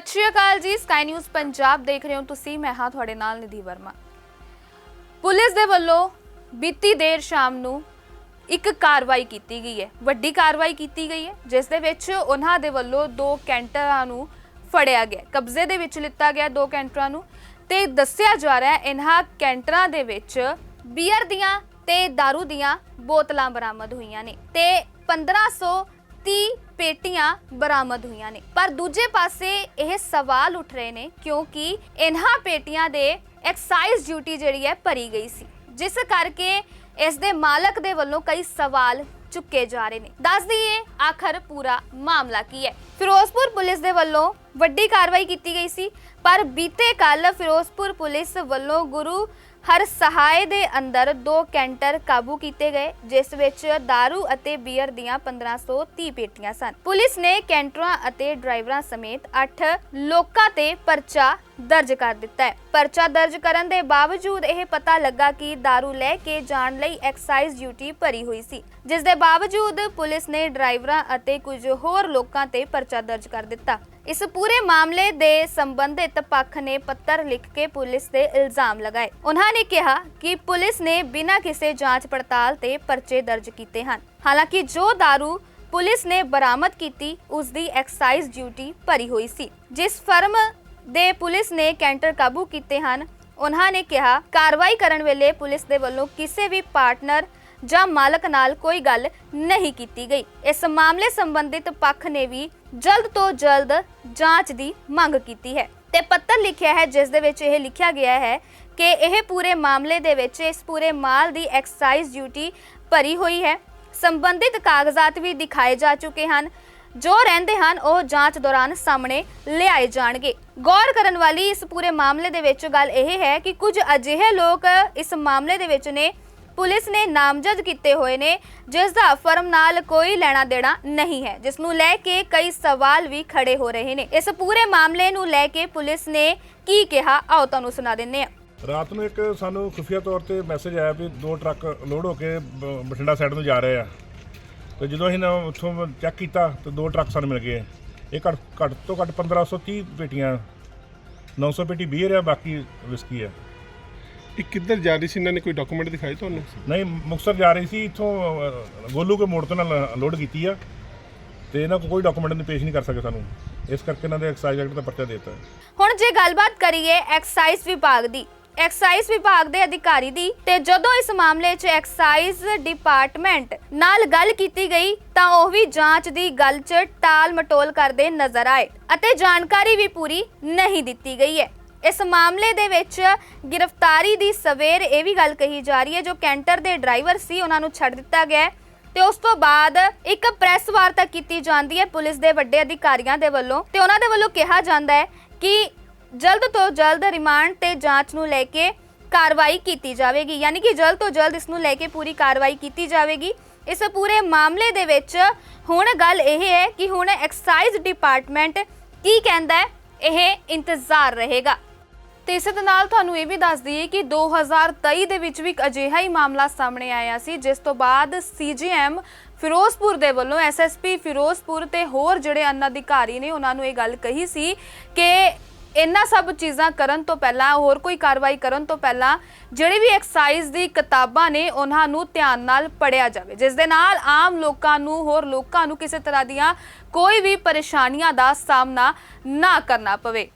ਸਤਿ ਸ਼੍ਰੀ ਅਕਾਲ ਜੀ sky news Punjab ਦੇਖ ਰਹੇ ਹੋ ਤੁਸੀਂ, ਮੈਂ ਹਾਂ ਤੁਹਾਡੇ ਨਾਲ ਨਿਧੀ ਵਰਮਾ। ਪੁਲਿਸ ਦੇ ਵੱਲੋਂ ਬੀਤੀ ਦੇਰ ਸ਼ਾਮ ਨੂੰ ਇੱਕ ਕਾਰਵਾਈ ਕੀਤੀ ਗਈ ਹੈ, ਵੱਡੀ ਕਾਰਵਾਈ ਕੀਤੀ ਗਈ ਹੈ, ਜਿਸ ਦੇ ਵਿੱਚ ਉਹਨਾਂ ਦੇ ਵੱਲੋਂ ਦੋ ਕੈਂਟਰਾਂ ਨੂੰ ਫੜਿਆ ਗਿਆ, ਕਬਜ਼ੇ ਦੇ ਵਿੱਚ ਲਿੱਤਾ ਗਿਆ ਦੋ ਕੈਂਟਰਾਂ ਨੂੰ ਤੇ ਦੱਸਿਆ ਜਾ ਰਿਹਾ ਹੈ, ਇਹਨਾਂ ਕੈਂਟਰਾਂ ਦੇ ਵਿੱਚ ਬੀਅਰ ਦੀਆਂ ਤੇ दारू ਦੀਆਂ ਬੋਤਲਾਂ ਬਰਾਮਦ ਹੋਈਆਂ ਨੇ ਤੇ 1530 ਪੇਟੀਆਂ ਬਰਾਮਦ ਹੋਈਆਂ ਨੇ। ਪਰ ਦੂਜੇ ਪਾਸੇ ਇਹ ਸਵਾਲ ਉੱਠ ਰਹੇ ਨੇ ਕਿਉਂਕਿ ਇਨ੍ਹਾਂ ਪੇਟੀਆਂ ਦੇ ਐਕਸਾਈਜ਼ ਡਿਊਟੀ ਜਿਹੜੀ ਹੈ ਭਰੀ ਗਈ ਸੀ। ਜਿਸ ਕਰਕੇ ਇਸ ਦੇ ਮਾਲਕ ਦੇ ਵੱਲੋਂ ਕਈ ਸਵਾਲ ਚੁੱਕੇ ਜਾ ਰਹੇ ਨੇ। ਦੱਸ ਦਈਏ, ਆਖਰ ਪੂਰਾ ਮਾਮਲਾ ਕੀ ਹੈ? ਫਿਰੋਜ਼ਪੁਰ ਪੁਲਿਸ ਦੇ ਵੱਲੋਂ ਵੱਡੀ ਕਾਰਵਾਈ ਕੀਤੀ ਗਈ ਸੀ, ਪਰ ਬੀਤੇ ਕੱਲ ਫਿਰੋਜ਼ਪੁਰ ਪੁਲਿਸ ਵੱਲੋਂ ਗੁਰੂ ਹਰ ਸਹਾਏ ਦੇ ਅੰਦਰ ਦੋ ਕੈਂਟਰ ਕਾਬੂ ਕੀਤੇ ਗਏ, ਜਿਸ ਵਿੱਚ दारू ਅਤੇ ਬੀਅਰ ਦੀਆਂ 1530 ਪੇਟੀਆਂ ਸਨ। ਪੁਲਿਸ ਨੇ ਕੈਂਟਰਾਂ ਅਤੇ ਡਰਾਈਵਰਾਂ ਸਮੇਤ 8 ਲੋਕਾਂ ਤੇ ਪਰਚਾ ਦਰਜ ਕਰ ਦਿੱਤਾ ਹੈ ਪਰਚਾ ਦਰਜ ਕਰਨ ਦੇ ਬਾਵਜੂਦ ਇਹ ਪਤਾ ਲੱਗਾ ਕਿ दारू ਲੈ ਕੇ ਜਾਣ ਲਈ ਐਕਸਾਈਜ਼ ਡਿਊਟੀ ਭਰੀ ਹੋਈ ਸੀ ਜਿਸ ਦੇ ਬਾਵਜੂਦ ਪੁਲਿਸ ਨੇ ਡਰਾਈਵਰਾਂ ਅਤੇ ਕੁਝ ਹੋਰ ਲੋਕਾਂ ਤੇ ਪਰਚਾ ਦਰਜ ਕਰ ਦਿੱਤਾ ਇਸ ਪੂਰੇ ਮਾਮਲੇ ਦੇ ਸੰਬੰਧਿਤ ਪੱਖ ਨੇ ਪੱਤਰ ਲਿਖ ਕੇ ਪੁਲਿਸ ਤੇ ਇਲਜ਼ਾਮ ਲਗਾਏ ਉਹਨਾਂ ਨੇ ਕਿਹਾ ਕਿ ਪੁਲਿਸ ਨੇ ਬਿਨਾਂ ਕਿਸੇ ਜਾਂਚ ਪੜਤਾਲ ਤੇ ਪਰਚੇ ਦਰਜ ਕੀਤੇ ਹਨ ਹਾਲਾਂਕਿ ਜੋ दारू ਪੁਲਿਸ ਨੇ ਬਰਾਮਦ ਕੀਤੀ ਉਸ ਦੀ ਐਕਸਾਈਜ਼ ਡਿਊਟੀ ਭਰੀ ਹੋਈ ਸੀ ਜਿਸ ਫਰਮ ਦੇ ਪੁਲਿਸ ਨੇ ਕੈਂਟਰ ਕਾਬੂ ਕੀਤੇ ਹਨ। ਉਹਨਾਂ ਨੇ ਕਿਹਾ, ਕਾਰਵਾਈ ਕਰਨ ਵੇਲੇ ਪੁਲਿਸ ਦੇ ਵੱਲੋਂ ਕਿਸੇ ਵੀ ਪਾਰਟਨਰ ਜਾਂ ਮਾਲਕ ਨਾਲ ਕੋਈ ਗੱਲ ਨਹੀਂ ਕੀਤੀ ਗਈ। ਇਸ ਮਾਮਲੇ ਸੰਬੰਧਿਤ ਪੱਖ ਨੇ ਵੀ ਜਲਦ ਤੋਂ ਜਲਦ ਜਾਂਚ ਦੀ ਮੰਗ ਕੀਤੀ ਹੈ ਤੇ ਪੱਤਰ ਲਿਖਿਆ ਹੈ, ਜਿਸ ਦੇ ਵਿੱਚ ਇਹ ਲਿਖਿਆ ਗਿਆ ਹੈ ਕਿ ਇਹ ਪੂਰੇ ਮਾਮਲੇ ਦੇ ਵਿੱਚ ਇਸ ਪੂਰੇ ਮਾਲ ਦੀ ਐਕਸਾਈਜ਼ ਡਿਊਟੀ ਭਰੀ ਹੋਈ ਹੈ। ਸੰਬੰਧਿਤ ਕਾਗਜ਼ਾਤ ਵੀ ਦਿਖਾਏ ਜਾ ਚੁੱਕੇ ਹਨ। ਜੋ ਰਹਿੰਦੇ ਹਨ, ਉਹ ਜਾਂਚ ਦੌਰਾਨ ਸਾਹਮਣੇ ਲਿਆਏ ਜਾਣਗੇ। ਗੌਰ ਕਰਨ ਵਾਲੀ ਇਸ ਪੂਰੇ ਮਾਮਲੇ ਦੇ ਵਿੱਚ ਗੱਲ ਇਹ ਹੈ ਕਿ ਕੁਝ ਅਜਿਹੇ ਲੋਕ ਇਸ ਮਾਮਲੇ ਦੇ ਵਿੱਚ ਨੇ, ਪੁਲਿਸ ਨੇ ਨਾਮਜ਼ਦ ਕੀਤੇ ਹੋਏ ਨੇ ਜਿਸ ਦਾ ਫਰਮ ਨਾਲ ਕੋਈ ਲੈਣਾ ਦੇਣਾ ਨਹੀਂ ਹੈ, ਜਿਸ ਨੂੰ ਲੈ ਕੇ ਕਈ ਸਵਾਲ ਵੀ ਖੜੇ ਹੋ ਰਹੇ ਨੇ। ਇਸ ਪੂਰੇ ਮਾਮਲੇ ਨੂੰ ਲੈ ਕੇ ਪੁਲਿਸ ਨੇ ਕੀ ਕਿਹਾ, ਆਓ ਤੁਹਾਨੂੰ ਸੁਣਾ ਦਿੰਨੇ ਆ ਰਾਤ ਨੂੰ ਇੱਕ ਸਾਨੂੰ ਖੁਫੀਆ ਤੌਰ ਤੇ ਮੈਸੇਜ ਆਇਆ ਵੀ ਦੋ ਟਰੱਕ ਲੋਡ ਹੋ ਕੇ ਬਠਿੰਡਾ ਸਾਈਡ ਨੂੰ ਜਾ ਰਹੇ ਆ। ਤੇ ਜਦੋਂ ਅਸੀਂ ਨਾ ਉੱਥੋਂ ਚੈੱਕ ਕੀਤਾ ਤੇ ਦੋ ਟਰੱਕ ਸਾਨੂੰ ਮਿਲ ਗਏ। ਇਹ ਘੱਟ ਘੱਟ ਤੋਂ ਘੱਟ 1530 ਪੇਟੀਆਂ 900 ਪੇਟੀ ਬੀਅਰ ਆ ਬਾਕੀ ਵਿਸਕੀ ਆ ਇਹ ਕਿੱਧਰ ਜਾ ਰਹੀ ਸੀ? ਇਹਨਾਂ ਨੇ ਕੋਈ ਡਾਕੂਮੈਂਟ ਦਿਖਾਏ ਤੁਹਾਨੂੰ? ਨਹੀਂ ਮੁਕਤਸਰ ਜਾ ਰਹੀ ਸੀ ਇੱਥੋਂ ਗੋਲੂ ਕੇ ਮੋੜ ਤੋਂ ਨਾਲ ਲੋਡ ਕੀਤੀ ਆ। ਤੇ ਇਹਨਾਂ ਕੋਲ ਕੋਈ ਡਾਕੂਮੈਂਟ ਨਹੀਂ ਪੇਸ਼ ਨਹੀਂ ਕਰ ਸਕੇ ਸਾਨੂੰ। ਇਸ ਕਰਕੇ ਇਹਨਾਂ ਦੇ ਐਕਸਾਈਜ਼ ਐਕਟ ਦਾ ਪਰਚਾ ਦੇ ਦਿੱਤਾ। ਹੁਣ ਜੇ ਗੱਲਬਾਤ ਕਰੀਏ ਐਕਸਾਈਜ਼ ਵਿਭਾਗ ਦੀ ਐਕਸਾਈਜ਼ ਵਿਭਾਗ ਦੇ ਅਧਿਕਾਰੀ ਦੀ ਤੇ ਜਦੋਂ ਇਸ ਮਾਮਲੇ 'ਚ ਐਕਸਾਈਜ਼ ਡਿਪਾਰਟਮੈਂਟ ਨਾਲ ਗੱਲ ਕੀਤੀ ਗਈ ਤਾਂ ਉਹ ਵੀ ਜਾਂਚ ਦੀ ਗੱਲ 'ਚ ਟਾਲ ਮਟੋਲ ਕਰਦੇ ਨਜ਼ਰ ਆਏ ਅਤੇ ਜਾਣਕਾਰੀ ਵੀ ਪੂਰੀ ਨਹੀਂ ਦਿੱਤੀ ਗਈ ਹੈ। ਇਸ ਮਾਮਲੇ ਦੇ ਵਿੱਚ ਗ੍ਰਿਫਤਾਰੀ ਦੀ ਸਵੇਰ ਇਹ ਵੀ ਗੱਲ ਕਹੀ ਜਾ ਰਹੀ ਹੈ, ਜੋ ਕੈਂਟਰ ਦੇ ਡਰਾਈਵਰ ਸੀ, ਉਹਨਾਂ ਨੂੰ ਛੱਡ ਦਿੱਤਾ ਗਿਆ ਹੈ ਤੇ ਉਸ ਤੋਂ ਬਾਅਦ ਇੱਕ ਪ੍ਰੈਸ ਵਾਰਤਾ ਕੀਤੀ ਜਾਂਦੀ ਹੈ ਪੁਲਿਸ ਦੇ ਵੱਡੇ ਅਧਿਕਾਰੀਆਂ ਦੇ ਵੱਲੋਂ ਤੇ ਉਹਨਾਂ ਦੇ ਵੱਲੋਂ ਕਿਹਾ ਜਾਂਦਾ ਹੈ ਕਿ ਜਲਦ ਤੋਂ ਜਲਦ ਰਿਮਾਂਡ ਤੇ ਜਾਂਚ ਨੂੰ ਲੈ ਕੇ ਕਾਰਵਾਈ ਕੀਤੀ ਜਾਵੇਗੀ। ਯਾਨੀ ਕਿ ਜਲਦ ਤੋਂ ਜਲਦ ਇਸ ਨੂੰ ਲੈ ਕੇ ਪੂਰੀ ਕਾਰਵਾਈ ਕੀਤੀ ਜਾਵੇਗੀ। ਇਸ ਪੂਰੇ ਮਾਮਲੇ ਦੇ ਵਿੱਚ ਹੁਣ ਗੱਲ ਇਹ ਹੈ ਕਿ ਹੁਣ ਐਕਸਾਈਜ਼ ਡਿਪਾਰਟਮੈਂਟ ਕੀ ਕਹਿੰਦਾ ਹੈ, ਇਹ ਇੰਤਜ਼ਾਰ ਰਹੇਗਾ। ਤੇ ਇਸੇ ਦੇ ਨਾਲ ਤੁਹਾਨੂੰ ਇਹ ਵੀ ਦੱਸ ਦਈਏ ਕਿ 2023 ਦੇ ਵਿੱਚ ਵੀ ਇੱਕ ਅਜਿਹਾ ਹੀ ਮਾਮਲਾ ਸਾਹਮਣੇ ਆਇਆ ਸੀ, ਜਿਸ ਤੋਂ ਬਾਅਦ ਸੀਜੀਐਮ ਫਿਰੋਜ਼ਪੁਰ ਦੇ ਵੱਲੋਂ ਐਸਐਸਪੀ ਫਿਰੋਜ਼ਪੁਰ ਤੇ ਹੋਰ ਜਿਹੜੇ ਅੰਨ ਅਧਿਕਾਰੀ ਨੇ, ਉਹਨਾਂ ਨੂੰ ਇਹ ਗੱਲ ਕਹੀ ਸੀ ਕਿ ਇਹਨਾਂ ਸਭ ਚੀਜ਼ਾਂ ਕਰਨ ਤੋਂ ਪਹਿਲਾਂ, ਹੋਰ ਕੋਈ ਕਾਰਵਾਈ ਕਰਨ ਤੋਂ ਪਹਿਲਾਂ, ਜਿਹੜੀ ਵੀ ਐਕਸਾਈਜ਼ ਦੀ ਕਿਤਾਬਾਂ ਨੇ, ਉਹਨਾਂ ਨੂੰ ਧਿਆਨ ਨਾਲ ਪੜਿਆ ਜਾਵੇ। ਜਿਸ ਦੇ ਨਾਲ ਆਮ ਲੋਕਾਂ ਨੂੰ, ਹੋਰ ਲੋਕਾਂ ਨੂੰ ਕਿਸੇ ਤਰ੍ਹਾਂ ਦੀਆਂ ਕੋਈ ਵੀ ਪਰੇਸ਼ਾਨੀਆਂ ਦਾ ਸਾਹਮਣਾ ਨਾ ਕਰਨਾ ਪਵੇ।